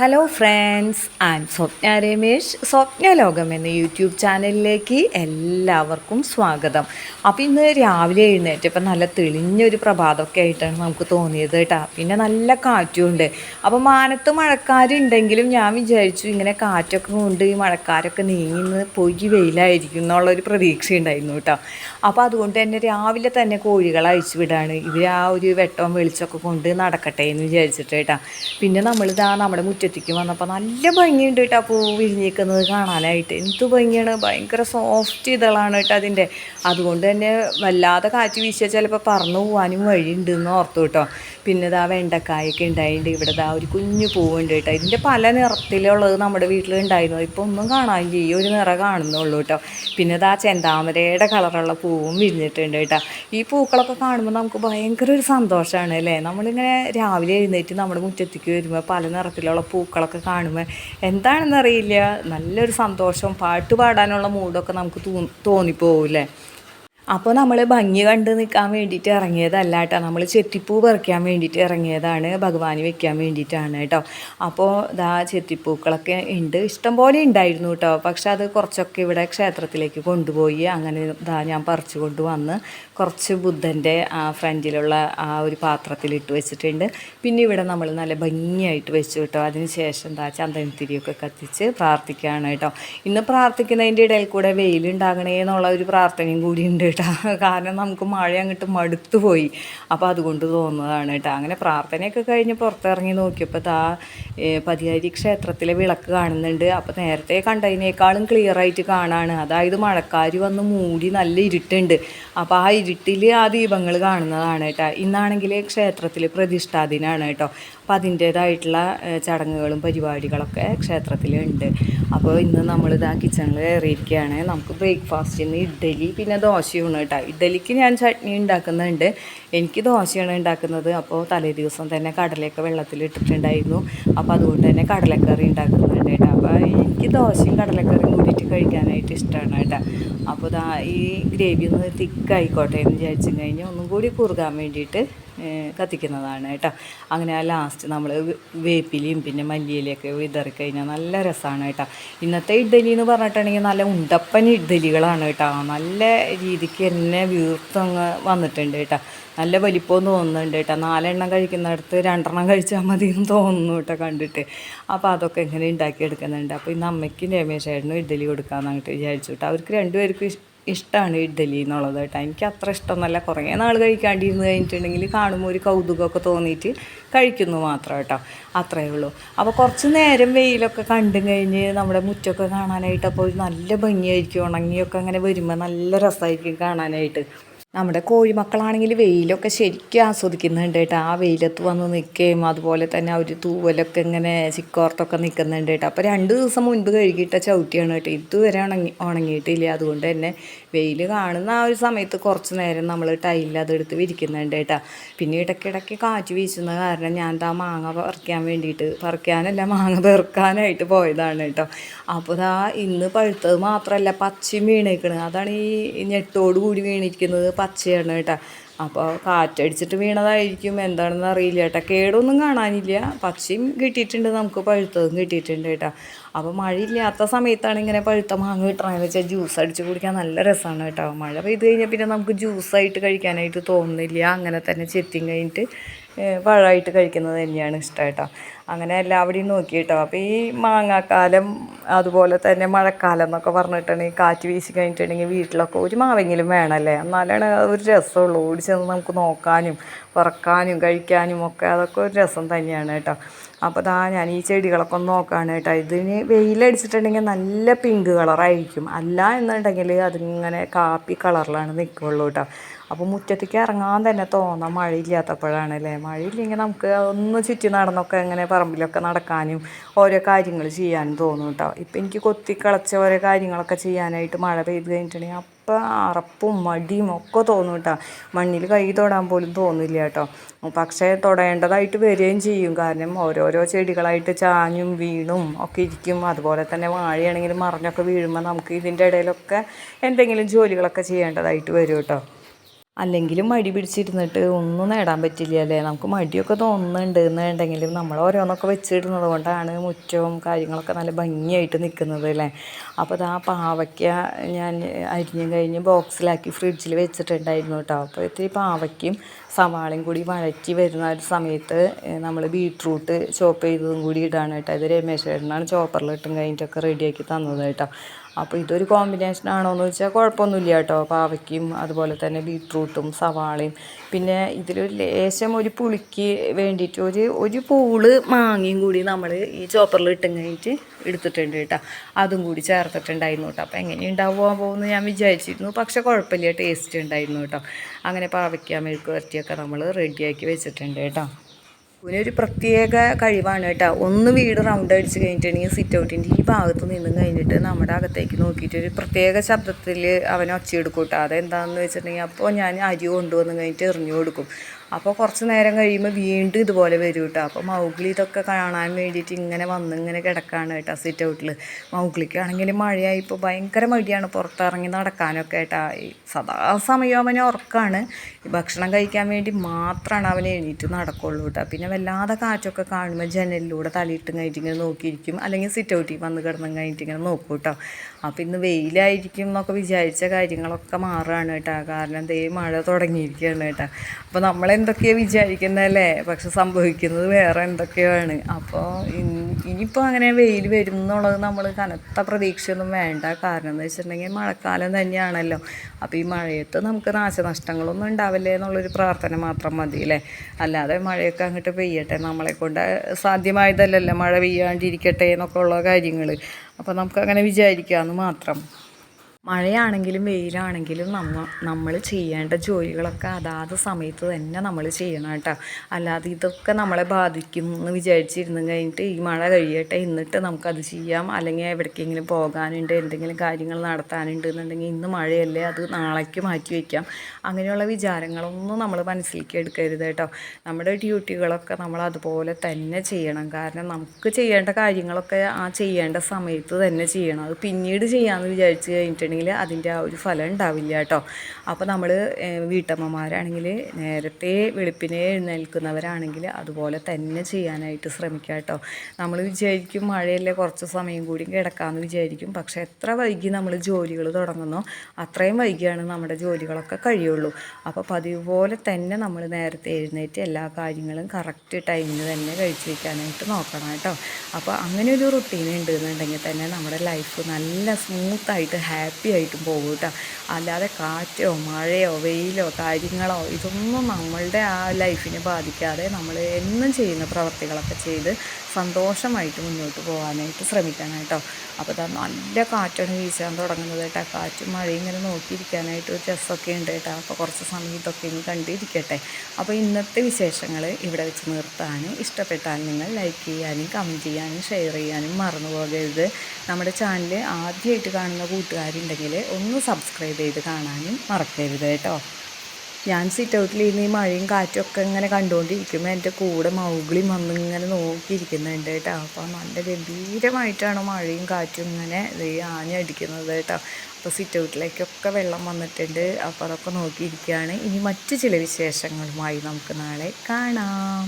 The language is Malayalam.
Hello friends and Swapna Ramesh Swapna ലോകം എന്ന യൂട്യൂബ് ചാനലിലേക്ക് എല്ലാവർക്കും സ്വാഗതം. അപ്പോൾ ഇന്ന് രാവിലെ എഴുന്നേറ്റപ്പോൾ നല്ല തെളിഞ്ഞൊരു പ്രഭാതമൊക്കെ ആയിട്ടാണ് നമുക്ക് തോന്നിയത് കേട്ടോ. പിന്നെ നല്ല കാറ്റുമുണ്ട് അപ്പോൾ മാനത്ത് മഴക്കാരുണ്ടെങ്കിലും ഞാൻ വിചാരിച്ചു ഇങ്ങനെ കാറ്റൊക്കെ കൊണ്ട് ഈ മഴക്കാരൊക്കെ നീങ്ങി പൊയ്യ വെയിലായിരിക്കും എന്നുള്ളൊരു പ്രതീക്ഷ ഉണ്ടായിരുന്നു കേട്ടോ. അപ്പോൾ അതുകൊണ്ട് തന്നെ രാവിലെ തന്നെ കോഴികളെ അയച്ചു വിടാണ്. ഇവർ ആ ഒരു വെട്ടവും വെളിച്ചമൊക്കെ കൊണ്ട് നടക്കട്ടെ എന്ന് വിചാരിച്ചിട്ട് കേട്ടോ. പിന്നെ നമ്മളിതാ നമ്മുടെ മുറ്റത്തേക്ക് വന്നപ്പോൾ നല്ല ഭംഗിയുണ്ട് കേട്ടോ പൂ വിരിഞ്ഞിരിക്കുന്നത് കാണാനായിട്ട്. എന്ത് ഭംഗിയാണ്. ഭയങ്കര സോഫ്റ്റ് ഇതളാണ് കേട്ടോ അതിന്റെ. അതുകൊണ്ട് തന്നെ വല്ലാതെ കാറ്റ് വീശിയാൽ ചിലപ്പോൾ പറന്നു പോകാനും വഴിയുണ്ട് എന്ന് ഓർത്തു കേട്ടോ. പിന്നെ ഇതാ വെണ്ടക്കായൊക്കെ ഉണ്ടായിട്ടുണ്ട് ഇവിടെ ഇതാ ഒരു കുഞ്ഞു പൂവുണ്ട് കേട്ടോ. ഇതിന്റെ പല നിറത്തിലുള്ളത് നമ്മുടെ വീട്ടിൽ ഉണ്ടായിരുന്നു. ഇപ്പോൾ ഒന്നും കാണാനില്ല. ഈ ഒരു നിറ കാണുന്നുള്ളൂ കേട്ടോ. പിന്നെ ഇതാ ചെന്താമരയുടെ കളറുള്ള പൂവും വിരിഞ്ഞിട്ടുണ്ട് കേട്ടോ. ഈ പൂക്കളൊക്കെ കാണുമ്പോൾ നമുക്ക് ഭയങ്കര ഒരു സന്തോഷമാണ് അല്ലേ? നമ്മളിങ്ങനെ രാവിലെ എഴുന്നേറ്റ് നമ്മുടെ മുറ്റത്തേക്ക് വരുമ്പോൾ പല നിറത്തിലുള്ള പൂക്കളൊക്കെ കാണുമ്പോൾ എന്താണെന്നറിയില്ല. നല്ലൊരു സന്തോഷം പാട്ട് പാടാനുള്ള മൂഡൊക്കെ നമുക്ക് തോന്നിപ്പോവില്ലേ? അപ്പോൾ നമ്മൾ ഭംഗി കണ്ട് നിൽക്കാൻ വേണ്ടിയിട്ട് ഇറങ്ങിയതല്ല കേട്ടോ. നമ്മൾ ചെത്തിപ്പൂ പറിക്കാൻ വേണ്ടിയിട്ട് ഇറങ്ങിയതാണ്. ഭഗവാന് വെക്കാൻ വേണ്ടിയിട്ടാണ് കേട്ടോ. അപ്പോൾ ഇതാ ചെത്തിപ്പൂക്കളൊക്കെ ഉണ്ട്. ഇഷ്ടം പോലെ ഉണ്ടായിരുന്നു കേട്ടോ. പക്ഷെ അത് കുറച്ചൊക്കെ ഇവിടെ ക്ഷേത്രത്തിലേക്ക് കൊണ്ടുപോയി അങ്ങനെ ഇതാ ഞാൻ പറിച്ചു കൊണ്ടുവന്ന് കുറച്ച് ബുദ്ധന്റെ ആ ഫ്രണ്ടിലുള്ള ആ ഒരു പാത്രത്തിലിട്ട് വെച്ചിട്ടുണ്ട്. പിന്നെ ഇവിടെ നമ്മൾ നല്ല ഭംഗിയായിട്ട് വെച്ചു കേട്ടോ. അതിന് ശേഷം എന്താ ചന്ദനത്തിരിയൊക്കെ കത്തിച്ച് പ്രാർത്ഥിക്കുകയാണ് കേട്ടോ. ഇന്ന് പ്രാർത്ഥിക്കുന്നതിന്റെ ഇടയിൽ കൂടെ വെയിലുണ്ടാകണേ എന്നുള്ള ഒരു പ്രാർത്ഥനയും കൂടി ഉണ്ട് കേട്ടോ കാരണം നമുക്ക് മഴ അങ്ങോട്ട് മടുത്തു പോയി അപ്പോൾ അതുകൊണ്ട് തോന്നുന്നതാണ് കേട്ടോ. അങ്ങനെ പ്രാർത്ഥനയൊക്കെ കഴിഞ്ഞ് പുറത്തിറങ്ങി നോക്കിയപ്പോൾ താ പതിയാരി ക്ഷേത്രത്തിലെ വിളക്ക് കാണുന്നുണ്ട്. അപ്പോൾ നേരത്തെ കണ്ടതിനേക്കാളും ആയിട്ട് കാണാണ്. അതായത് മഴക്കാർ വന്ന് മൂടി നല്ല ഇരുട്ടുണ്ട്. അപ്പോൾ ആ ഇരുട്ടിൽ ആ ദീപങ്ങൾ കാണുന്നതാണ് കേട്ടോ. ഇന്നാണെങ്കിൽ ക്ഷേത്രത്തിൽ പ്രതിഷ്ഠാ ദിനമാണ് കേട്ടോ. അപ്പോൾ അതിന്റേതായിട്ടുള്ള ചടങ്ങുകളും പരിപാടികളൊക്കെ ക്ഷേത്രത്തിലുണ്ട് അപ്പോൾ ഇന്ന് നമ്മൾ ഇതാ കിച്ചണിൽ കയറിയിരിക്കുകയാണ്. നമുക്ക് ബ്രേക്ക്ഫാസ്റ്റിന് ഇഡ്ഡലി പിന്നെ കേട്ടോ ഇഡ്ഡലിക്ക് ഞാൻ ചട്നി ഉണ്ടാക്കുന്നുണ്ട്. എനിക്ക് ദോശയാണ് ഉണ്ടാക്കുന്നത്. അപ്പോൾ തലേ ദിവസം തന്നെ കടലയൊക്കെ വെള്ളത്തിലിട്ടിട്ടുണ്ടായിരുന്നു അപ്പോൾ അതുകൊണ്ട് തന്നെ കടലക്കറി ഉണ്ടാക്കുന്നുണ്ട് കേട്ടോ. അപ്പോൾ എനിക്ക് ദോശയും കടലക്കറിയും കൂടിയിട്ട് കഴിക്കാനായിട്ട് ഇഷ്ടമാണ് കേട്ടോ. അപ്പോൾ ദാ ഈ ഗ്രേവി ഒന്ന് തിക്കായിക്കോട്ടെ എന്ന് വിചാരിച്ചു കഴിഞ്ഞാൽ ഒന്നും കൂടി കുറുകാൻ വേണ്ടിയിട്ട് കത്തിക്കുന്നതാണ് കേട്ടോ. അങ്ങനെ ആ ലാസ്റ്റ് നമ്മൾ വേപ്പിലയും പിന്നെ മല്ലിയിലൊക്കെ വിതറി കഴിഞ്ഞാൽ നല്ല രസമാണ് കേട്ടോ. ഇന്നത്തെ ഇഡ്ഡലി എന്ന് പറഞ്ഞിട്ടുണ്ടെങ്കിൽ നല്ല ഉണ്ടപ്പൻ ഇഡ്ഡലികളാണ് കേട്ടോ. നല്ല രീതിക്ക് തന്നെ വീർത്തങ്ങ് വന്നിട്ടുണ്ട് കേട്ടോ. നല്ല വലിപ്പമെന്ന് തോന്നുന്നുണ്ട് കേട്ടോ. നാലെണ്ണം കഴിക്കുന്നിടത്ത് രണ്ടെണ്ണം കഴിച്ചാൽ മതി എന്ന് തോന്നുന്നു കേട്ടോ കണ്ടിട്ട്. അപ്പോൾ അതൊക്കെ എങ്ങനെ ഉണ്ടാക്കിയെടുക്കുന്നുണ്ട് അപ്പോൾ ഇന്ന് അമ്മയ്ക്കും രമേശേട്ടനും ഇഡ്ഡലി കൊടുക്കാമെന്നങ്ങോട്ട് വിചാരിച്ചു കേട്ടോ. അവർക്ക് രണ്ടുപേർക്കും ഇഷ്ടമാണ് ഇഡ്ഡലി എന്നുള്ളത് കേട്ടോ. എനിക്ക് അത്ര ഇഷ്ടമൊന്നുമല്ല. കുറേ നാൾ കഴിക്കാണ്ടിരുന്ന് കഴിഞ്ഞിട്ടുണ്ടെങ്കിൽ കാണുമ്പോൾ ഒരു കൗതുകമൊക്കെ തോന്നിയിട്ട് കഴിക്കുന്നു മാത്രം കേട്ടോ. അത്രയേ ഉള്ളൂ. അപ്പോൾ കുറച്ച് നേരം വെയിലൊക്കെ കണ്ടും കഴിഞ്ഞ് നമ്മുടെ മുറ്റമൊക്കെ കാണാനായിട്ട് അപ്പോൾ നല്ല ഭംഗിയായിരിക്കും. ഉണങ്ങിയൊക്കെ അങ്ങനെ വരുമ്പോൾ നല്ല രസമായിരിക്കും കാണാനായിട്ട്. നമ്മുടെ കോഴിമക്കളാണെങ്കിൽ വെയിലൊക്കെ ശരിക്കും ആസ്വദിക്കുന്നുണ്ട് കേട്ടോ. ആ വെയിലത്ത് വന്ന് നിൽക്കുകയും അതുപോലെ തന്നെ അവർ തൂവലൊക്കെ ഇങ്ങനെ ചിക്കോർത്തൊക്കെ നിൽക്കുന്നുണ്ട് കേട്ടോ. അപ്പോൾ രണ്ട് ദിവസം മുൻപ് കഴുകിയിട്ട ചവിട്ടിയാണ് കേട്ടോ. ഇതുവരെ ഉണങ്ങി ഉണങ്ങിയിട്ടില്ല. അതുകൊണ്ട് തന്നെ വെയിൽ കാണുന്ന ആ ഒരു സമയത്ത് കുറച്ച് നേരം നമ്മൾ ടൈലിൽ അതെടുത്ത് വിരിക്കുന്നുണ്ട് കേട്ടോ. പിന്നെ ഇടയ്ക്കിടയ്ക്ക് കാറ്റ് വീശുന്ന കാരണം ഞാൻ ആ മാങ്ങ പറിക്കാൻ വേണ്ടിയിട്ട് പറിക്കാനല്ല മാങ്ങ പെറുക്കാനായിട്ട് പോയതാണ് കേട്ടോ. അപ്പോൾ ആ ഇന്ന് പഴുത്തത് മാത്രമല്ല പച്ചയും വീണേക്കണ്. അതാണ് ഈ ഞെട്ടോട് കൂടി വീണിരിക്കുന്നത്. പച്ചയാണ് കേട്ടോ. അപ്പോൾ കാറ്റടിച്ചിട്ട് വീണതായിരിക്കും. എന്താണെന്ന് അറിയില്ല കേട്ടോ. കേടൊന്നും കാണാനില്ല. പച്ചയും കിട്ടിയിട്ടുണ്ട്. നമുക്ക് പഴുത്തതും കിട്ടിയിട്ടുണ്ട് കേട്ടോ. അപ്പോൾ മഴയില്ലാത്ത സമയത്താണ് ഇങ്ങനെ പഴുത്ത മാങ്ങ കിട്ടണമെന്ന് വെച്ചാൽ ജ്യൂസ് അടിച്ച് കുടിക്കാൻ നല്ല രസമാണ് കേട്ടോ. മഴ പെയ്ത് കഴിഞ്ഞാൽ പിന്നെ നമുക്ക് ജ്യൂസായിട്ട് കഴിക്കാനായിട്ട് തോന്നുന്നില്ല. അങ്ങനെ തന്നെ ചെത്തിയും കഴിഞ്ഞിട്ട് പഴമായിട്ട് കഴിക്കുന്നത് തന്നെയാണ് ഇഷ്ടം കേട്ടോ. അങ്ങനെ എല്ലാം നോക്കി കേട്ടോ അപ്പോൾ ഈ മാങ്ങാക്കാലം അതുപോലെ തന്നെ മഴക്കാലം എന്നൊക്കെ പറഞ്ഞിട്ടുണ്ടെങ്കിൽ കാറ്റ് വീശി കഴിഞ്ഞിട്ടുണ്ടെങ്കിൽ വീട്ടിലൊക്കെ ഒരു മാവെങ്കിലും വേണമല്ലേ? എന്നാലാണ് ഒരു രസമുള്ളൂ. ഓടി ചെന്ന് നമുക്ക് നോക്കാനും പറക്കാനും കഴിക്കാനും ഒക്കെ അതൊക്കെ ഒരു രസം തന്നെയാണ് കേട്ടോ. അപ്പോൾ ദാ ഞാൻ ഈ ചെടികളൊക്കെ ഒന്ന് നോക്കുകയാണ് കേട്ടോ. ഇതിന് വെയിലടിച്ചിട്ടുണ്ടെങ്കിൽ നല്ല പിങ്ക് കളറായിരിക്കും. അല്ല എന്നുണ്ടെങ്കിൽ അതിങ്ങനെ കാപ്പി കളറിലാണ് നിൽക്കുള്ളൂ കേട്ടോ. അപ്പോൾ മുറ്റത്തേക്ക് ഇറങ്ങാൻ തന്നെ തോന്നാം മഴയില്ലാത്തപ്പോഴാണ് അല്ലേ? മഴയില്ലെങ്കിൽ നമുക്ക് ഒന്ന് ചുറ്റി നടന്നൊക്കെ ഇങ്ങനെ പറമ്പിലൊക്കെ നടക്കാനും ഓരോ കാര്യങ്ങൾ ചെയ്യാനും തോന്നും കേട്ടോ ഇപ്പം എനിക്ക് കൊത്തി കളച്ച ഓരോ കാര്യങ്ങളൊക്കെ ചെയ്യാനായിട്ട് മഴ പെയ്ത് കഴിഞ്ഞിട്ടുണ്ടെങ്കിൽ അപ്പം അറപ്പും മടിയും ഒക്കെ തോന്നും കേട്ടോ മണ്ണിൽ കൈ തൊടാൻ പോലും തോന്നില്ല കേട്ടോ പക്ഷേ തൊടേണ്ടതായിട്ട് വരികയും ചെയ്യും. കാരണം ഓരോരോ ചെടികളായിട്ട് ചാഞ്ഞും വീണും ഒക്കെ ഇരിക്കും. അതുപോലെ തന്നെ വാഴയാണെങ്കിലും മറിഞ്ഞൊക്കെ വീഴുമ്പോൾ നമുക്ക് ഇതിന്റെ ഇടയിലൊക്കെ എന്തെങ്കിലും ജോലികളൊക്കെ ചെയ്യേണ്ടതായിട്ട് വരും കേട്ടോ അല്ലെങ്കിലും മടി പിടിച്ചിരുന്നിട്ട് ഒന്നും നേടാൻ പറ്റില്ല അല്ലേ നമുക്ക് മടിയൊക്കെ തോന്നുന്നുണ്ട് എന്നുണ്ടെങ്കിലും നമ്മൾ ഓരോന്നൊക്കെ വെച്ചിടുന്നത് കൊണ്ടാണ് മുറ്റവും കാര്യങ്ങളൊക്കെ നല്ല ഭംഗിയായിട്ട് നിൽക്കുന്നത് അല്ലേ? അപ്പോൾ അത് ആ പാവയ്ക്ക ഞാൻ അരിഞ്ഞും കഴിഞ്ഞ് ബോക്സിലാക്കി ഫ്രിഡ്ജിൽ വെച്ചിട്ടുണ്ടായിരുന്നു കേട്ടോ. അപ്പോൾ ഇത്തിരി പാവയ്ക്കും സവാളയും കൂടി വഴറ്റി വരുന്ന ഒരു സമയത്ത് നമ്മൾ ബീട്രൂട്ട് ചോപ്പ് ചെയ്തതും കൂടി ഇടാണ് കേട്ടോ. ഇത് രമേശ് ചേട്ടനാണ് ചോപ്പറിലിട്ടും കഴിഞ്ഞിട്ടൊക്കെ റെഡിയാക്കി തന്നത് കേട്ടോ. അപ്പോൾ ഇതൊരു കോമ്പിനേഷൻ ആണോ എന്ന് വെച്ചാൽ കുഴപ്പമൊന്നുമില്ല കേട്ടോ. പാവയ്ക്കും അതുപോലെ തന്നെ ബീട്രൂട്ടും സവാളയും. പിന്നെ ഇതിലൊരു ലേശം ഒരു പുളിക്ക് വേണ്ടിയിട്ട് ഒരു ഒരു പൂൾ മാങ്ങയും കൂടി നമ്മൾ ഈ ചോപ്പറിൽ ഇട്ടും കഴിഞ്ഞിട്ട് എടുത്തിട്ടുണ്ട് കേട്ടോ. അതും കൂടി ചേർത്തിട്ടുണ്ടായിരുന്നു കേട്ടോ. അപ്പോൾ എങ്ങനെ ഉണ്ടാവുക പോകുമെന്ന് ഞാൻ വിചാരിച്ചിരുന്നു. പക്ഷേ കുഴപ്പമില്ല ടേസ്റ്റ് ഉണ്ടായിരുന്നു കേട്ടോ. അങ്ങനെ പാവയ്ക്ക മെഴുക്ക് വരട്ടിയൊക്കെ നമ്മൾ റെഡിയാക്കി വെച്ചിട്ടുണ്ട് കേട്ടോ. ഒരു പ്രത്യേക കഴിവാണ് കേട്ടോ. ഒന്ന് വീട് റൗണ്ട് അടിച്ച് കഴിഞ്ഞിട്ടുണ്ടെങ്കിൽ സിറ്റ് ഔട്ടിന്റെ ഈ ഭാഗത്ത് നിന്നും കഴിഞ്ഞിട്ട് നമ്മുടെ അകത്തേക്ക് നോക്കിയിട്ട് ഒരു പ്രത്യേക ശബ്ദത്തിൽ അവനെ ഒച്ചയെടുക്കും കേട്ടോ. അതെന്താണെന്ന് വെച്ചിട്ടുണ്ടെങ്കിൽ അപ്പോൾ ഞാൻ അരി കൊണ്ടുവന്ന് കഴിഞ്ഞിട്ട് എറിഞ്ഞു കൊടുക്കും. അപ്പോൾ കുറച്ച് നേരം കഴിയുമ്പോൾ വീണ്ടും ഇതുപോലെ വരും കേട്ടോ അപ്പോൾ മൗഗ്ലി ഇതൊക്കെ കാണാൻ വേണ്ടിയിട്ട് ഇങ്ങനെ വന്ന് ഇങ്ങനെ കിടക്കാണ് കേട്ടോ സിറ്റ് ഔട്ടിൽ മൗഗ്ലിക്കാണെങ്കിൽ മഴയായി ഇപ്പോൾ ഭയങ്കര മടിയാണ് പുറത്തിറങ്ങി നടക്കാനൊക്കെ കേട്ടോ സദാസമയം അവന് ഉറക്കാണ്. ഭക്ഷണം കഴിക്കാൻ വേണ്ടി മാത്രമാണ് അവൻ എണീറ്റ് നടക്കുള്ളൂ കേട്ടോ പിന്നെ വല്ലാതെ കാറ്റൊക്കെ കാണുമ്പോൾ ജനലിലൂടെ തലയിട്ട് കഴിഞ്ഞിട്ട് ഇങ്ങനെ നോക്കിയിരിക്കും. അല്ലെങ്കിൽ സിറ്റ് ഔട്ടിൽ വന്ന് കിടന്നും കഴിഞ്ഞിട്ട് ഇങ്ങനെ നോക്കും കേട്ടോ അപ്പോൾ ഇന്ന് വെയിലായിരിക്കും എന്നൊക്കെ വിചാരിച്ച കാര്യങ്ങളൊക്കെ മാറുകയാണ് കേട്ടോ കാരണം ദേ മഴ തുടങ്ങിയിരിക്കുകയാണ് കേട്ടോ അപ്പോൾ നമ്മളെന്തൊക്കെയാണ് വിചാരിക്കുന്നതല്ലേ പക്ഷെ സംഭവിക്കുന്നത് വേറെ എന്തൊക്കെയാണ്? അപ്പോൾ ഇനിയിപ്പോൾ അങ്ങനെ വെയിൽ വരും എന്നുള്ളത് നമ്മൾ കനത്ത പ്രതീക്ഷയൊന്നും വേണ്ട. കാരണം എന്ന് വെച്ചിട്ടുണ്ടെങ്കിൽ മഴക്കാലം തന്നെയാണല്ലോ. അപ്പോൾ ഈ മഴയത്ത് നമുക്ക് നാശനഷ്ടങ്ങളൊന്നും ഉണ്ടാവില്ലേ എന്നുള്ളൊരു പ്രാർത്ഥന മാത്രം മതി അല്ലേ? അല്ലാതെ മഴയൊക്കെ അങ്ങോട്ട് പെയ്യട്ടെ. നമ്മളെ കൊണ്ട് സാധ്യമായതല്ലല്ലോ മഴ പെയ്യാണ്ടിരിക്കട്ടെ എന്നൊക്കെ ഉള്ള കാര്യങ്ങൾ അപ്പോൾ നമുക്കങ്ങനെ വിചാരിക്കാമെന്ന് മാത്രം. മഴയാണെങ്കിലും വെയിലാണെങ്കിലും നമ്മ നമ്മൾ ചെയ്യേണ്ട ജോലികളൊക്കെ അതാത് സമയത്ത് തന്നെ നമ്മൾ ചെയ്യണം കേട്ടോ. അല്ലാതെ ഇതൊക്കെ നമ്മളെ ബാധിക്കും എന്ന് വിചാരിച്ചിരുന്നു കഴിഞ്ഞിട്ട് ഈ മഴ കഴിയട്ടെ എന്നിട്ട് നമുക്കത് ചെയ്യാം. അല്ലെങ്കിൽ എവിടേക്കെങ്കിലും പോകാനുണ്ട് എന്തെങ്കിലും കാര്യങ്ങൾ നടത്താനുണ്ട് എന്നുണ്ടെങ്കിൽ ഇന്ന് മഴയല്ലേ അത് നാളേക്ക് മാറ്റി വയ്ക്കാം. അങ്ങനെയുള്ള വിചാരങ്ങളൊന്നും നമ്മൾ മനസ്സിലേക്ക് എടുക്കരുത് കേട്ടോ. നമ്മുടെ ഡ്യൂട്ടികളൊക്കെ നമ്മൾ അതുപോലെ തന്നെ ചെയ്യണം. കാരണം നമുക്ക് ചെയ്യേണ്ട കാര്യങ്ങളൊക്കെ ആ ചെയ്യേണ്ട സമയത്ത് തന്നെ ചെയ്യണം. അത് പിന്നീട് ചെയ്യാമെന്ന് വിചാരിച്ച് കഴിഞ്ഞിട്ടുണ്ടെങ്കിൽ ചെയ്തിട്ടുണ്ടെങ്കിൽ അതിന്റെ ആ ഒരു ഫലം ഉണ്ടാവില്ല കേട്ടോ. അപ്പോൾ നമ്മൾ വീട്ടമ്മമാരാണെങ്കിൽ നേരത്തെ വെളുപ്പിനെ എഴുന്നേൽക്കുന്നവരാണെങ്കിൽ അതുപോലെ തന്നെ ചെയ്യാനായിട്ട് ശ്രമിക്കുക കേട്ടോ. നമ്മൾ വിചാരിക്കും മഴയല്ലേ കുറച്ച് സമയം കൂടി കിടക്കാമെന്ന് വിചാരിക്കും. പക്ഷേ എത്ര വൈകി നമ്മൾ ജോലികൾ തുടങ്ങുന്നോ അത്രയും വൈകിയാണ് നമ്മുടെ ജോലികളൊക്കെ കഴിയുള്ളൂ. അപ്പോൾ പതിവ് പോലെ തന്നെ നമ്മൾ നേരത്തെ എഴുന്നേറ്റ് എല്ലാ കാര്യങ്ങളും കറക്റ്റ് ടൈമിൽ തന്നെ കഴിച്ചു വയ്ക്കാനായിട്ട് നോക്കണം കേട്ടോ. അപ്പോൾ അങ്ങനെ ഒരു റുട്ടീൻ ഉണ്ടെന്നുണ്ടെങ്കിൽ തന്നെ നമ്മുടെ ലൈഫ് നല്ല സ്മൂത്തായിട്ട് ഹാപ്പി ആയിട്ടും പോകും കേട്ടോ അല്ലാതെ കാറ്റോ മഴയോ വെയിലോ കാര്യങ്ങളോ ഇതൊന്നും നമ്മളുടെ ആ ലൈഫിനെ ബാധിക്കാതെ നമ്മൾ എന്നും ചെയ്യുന്ന പ്രവർത്തികളൊക്കെ ചെയ്ത് സന്തോഷമായിട്ട് മുന്നോട്ട് പോകാനായിട്ട് ശ്രമിക്കണം കേട്ടോ അപ്പോൾ ഇതാ നല്ല കാറ്റാണ് വീശാൻ തുടങ്ങുന്നത് കേട്ടോ കാറ്റും മഴയും ഇങ്ങനെ നോക്കിയിരിക്കാനായിട്ട് ഒരു രസമൊക്കെ ഉണ്ട് കേട്ടോ അപ്പോൾ കുറച്ച് സമയം ഇതൊക്കെ ഇനി കണ്ടിരിക്കട്ടെ. അപ്പോൾ ഇന്നത്തെ വിശേഷങ്ങൾ ഇവിടെ വെച്ച് നിർത്താനും ഇഷ്ടപ്പെട്ടാൽ നിങ്ങൾ ലൈക്ക് ചെയ്യാനും കമന്റ് ചെയ്യാനും ഷെയർ ചെയ്യാനും മറന്നു പോകരുത്. നമ്മുടെ ചാനൽ ആദ്യമായിട്ട് കാണുന്ന കൂട്ടുകാരുണ്ടെങ്കിൽ ഒന്ന് സബ്സ്ക്രൈബ് ചെയ്ത് കാണാനും മറക്കരുത് കേട്ടോ. ഞാൻ സിറ്റ് ഔട്ടിൽ ഇരുന്ന് ഈ മഴയും കാറ്റും ഒക്കെ ഇങ്ങനെ കണ്ടുകൊണ്ടിരിക്കുമ്പോൾ എന്റെ കൂടെ മൗഗിളി വന്ന് ഇങ്ങനെ നോക്കിയിരിക്കുന്നുണ്ട് കേട്ടോ. അപ്പോൾ നല്ല ഗംഭീരമായിട്ടാണ് മഴയും കാറ്റും ഇങ്ങനെ ആഞ്ഞടിക്കുന്നത് കേട്ടോ. അപ്പോൾ സിറ്റ് ഔട്ടിലേക്കൊക്കെ വെള്ളം വന്നിട്ടുണ്ട്. അപ്പോൾ അതൊക്കെ നോക്കിയിരിക്കുകയാണ്. ഇനി മറ്റു ചില വിശേഷങ്ങളുമായി നമുക്ക് നാളെ കാണാം.